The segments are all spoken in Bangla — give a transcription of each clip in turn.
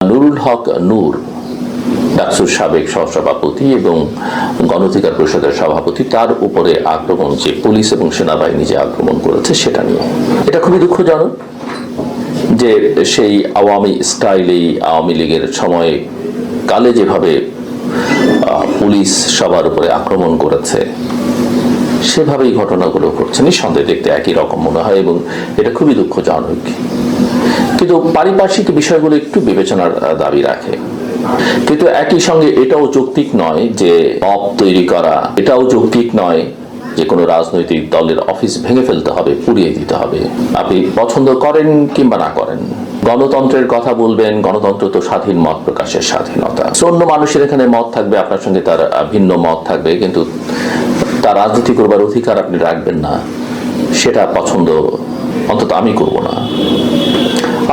নুরুল হক নূর, ডাকসুর সাবেক সহসভাপতি এবং গণধিকার পরিষদের সভাপতি, তার উপরে আক্রমণ যে পুলিশ এবং সেনাবাহিনী যে আক্রমণ করেছে সেটা নিয়ে। এটা খুবই দুঃখজনক যে সেই আওয়ামী স্টাইলেই আওয়ামী লীগের সময়ে কালে যেভাবে পুলিশ সবার উপরে আক্রমণ করেছে সেভাবেই ঘটনাগুলো ঘটছে। নিঃসন্দেহে দেখতে একই রকম মনে হয় এবং এটা খুবই দুঃখজনক। কিন্তু পারিপার্শ্বিক বিষয়গুলো একটু বিবেচনার দাবি রাখে। কিন্তু একই সঙ্গে এটাও যৌক্তিক নয় যে মপ তৈরি করা, এটাও যৌক্তিক নয় যে কোনো রাজনৈতিক দলের অফিস ভেঙে ফেলতে হবে, পুড়িয়ে দিতে হবে। আপনি পছন্দ করেন কিংবা না করেন, গণতন্ত্রের কথা বলবেন, গণতন্ত্র তো স্বাধীন মত প্রকাশের স্বাধীনতা। অন্য মানুষের এখানে মত থাকবে, আপনার সঙ্গে তার ভিন্ন মত থাকবে, কিন্তু তার রাজনীতি করবার অধিকার আপনি রাখবেন না, সেটা পছন্দ অন্তত আমি করব না।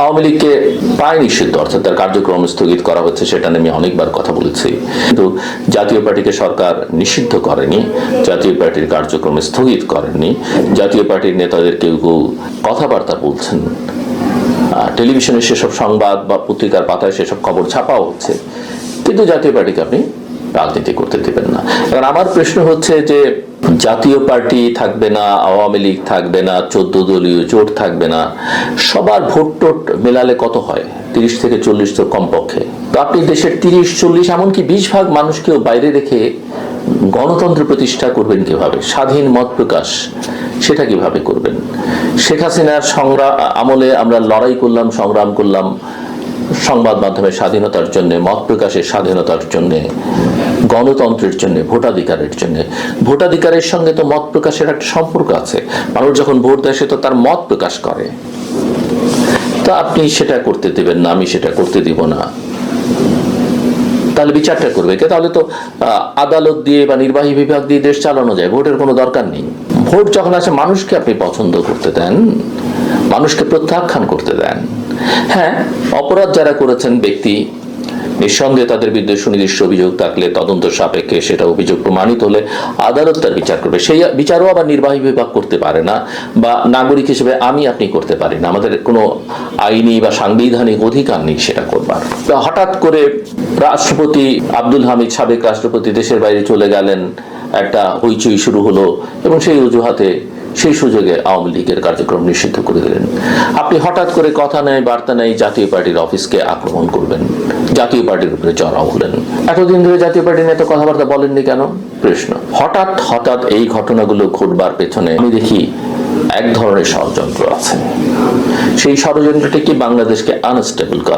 আওয়ামী লীগকে প্রায় নিষিদ্ধ, অর্থাৎ তার কার্যক্রম স্থগিত করা হচ্ছে সেটা নিয়ে আমি অনেকবার কথা বলেছি। কিন্তু জাতীয় পার্টিকে সরকার নিষিদ্ধ করেনি, জাতীয় পার্টির কার্যক্রম স্থগিত করেনি, জাতীয় পার্টির নেতাদের কেউ কেউ কথাবার্তা বলছেন। টেলিভিশনে সেসব সংবাদ বা পত্রিকার পাতায় সেসব খবর ছাপাও হচ্ছে। কিন্তু জাতীয় পার্টিকে আপনি রাজনীতি করতে দেবেন না। এবার আমার প্রশ্ন হচ্ছে যে, জাতীয় পার্টি থাকবে না, আওয়ামী লীগ থাকবে না, চোদ্দ দলীয় জোট থাকবে না, সবার ভোট টোট মেলালে কত হয়? তিরিশ থেকে চল্লিশ তো কমপক্ষে। তো আপনি দেশের তিরিশ, চল্লিশ, এমনকি বিশ ভাগ মানুষকেও বাইরে রেখে গণতন্ত্র প্রতিষ্ঠা করবেন কীভাবে? স্বাধীন মত প্রকাশ, সেটা কীভাবে করবেন? শেখ হাসিনার সংগ্রাম আমলে আমরা লড়াই করলাম, সংগ্রাম করলাম সংবাদ মাধ্যমের স্বাধীনতার জন্য, মত প্রকাশের স্বাধীনতার জন্য, গণতন্ত্রের জন্য, ভোটাধিকারের জন্য। ভোটাধিকারের সঙ্গে তো মত প্রকাশের একটা সম্পর্ক আছে। মানুষ যখন ভোট দেয়, সে তো তার মত প্রকাশ করে। তা আপনি সেটা করতে দেবেন না, আমি সেটা করতে দিব না। তাহলে বিচারটা করবে কে? তাহলে তো আদালত দিয়ে বা নির্বাহী বিভাগ দিয়ে দেশ চালানো যায়, ভোটের কোনো দরকার নেই। ভোট যখন আসে, মানুষকে আপনি পছন্দ করতে দেন, মানুষকে প্রত্যাখ্যান করতে দেন। হ্যাঁ। অপরাধ যারা করেছেন ব্যক্তি, নিঃসন্দেহে তাদের বিরুদ্ধে সুনির্দিষ্ট অভিযোগ থাকলে, তদন্ত সাপেক্ষে সেটা অভিযোগ প্রমাণিত হলে আদালত তার বিচার করবে। সেই বিচারও আবার নির্বাহী বিভাগ করতে পারে না, বা নাগরিক হিসেবে আমি আপনি করতে পারি না। আমাদের কোনো আইনি বা সাংবিধানিক অধিকার নেই সেটা করবার। হঠাৎ করে রাষ্ট্রপতি আব্দুল হামিদ সাবেক রাষ্ট্রপতি দেশের বাইরে চলে গেলেন, একটা হইচই শুরু হলো, এবং সেই অজুহাতে সেই সুযোগে আওয়ামী লীগের কার্যক্রম নিষিদ্ধ করে দিলেন। আপনি হঠাৎ করে কথা নেই, বার্তা নেই, জাতীয় পার্টির অফিসকে আক্রমণ করবেন। জাতীয় পার্টির উপরে চড়াও হলেন। এতদিন ধরে জাতীয় পার্টির নেতা কথাবার্তা বলেননি কেন? প্রশ্ন। হঠাৎ হঠাৎ এই ঘটনাগুলো ঘটবার পেছনে আমি দেখি এক ধরনের ষড়যন্ত্র আছে। সেই ষড়যন্ত্রটি কি বাংলাদেশকে আনস্টেবল করে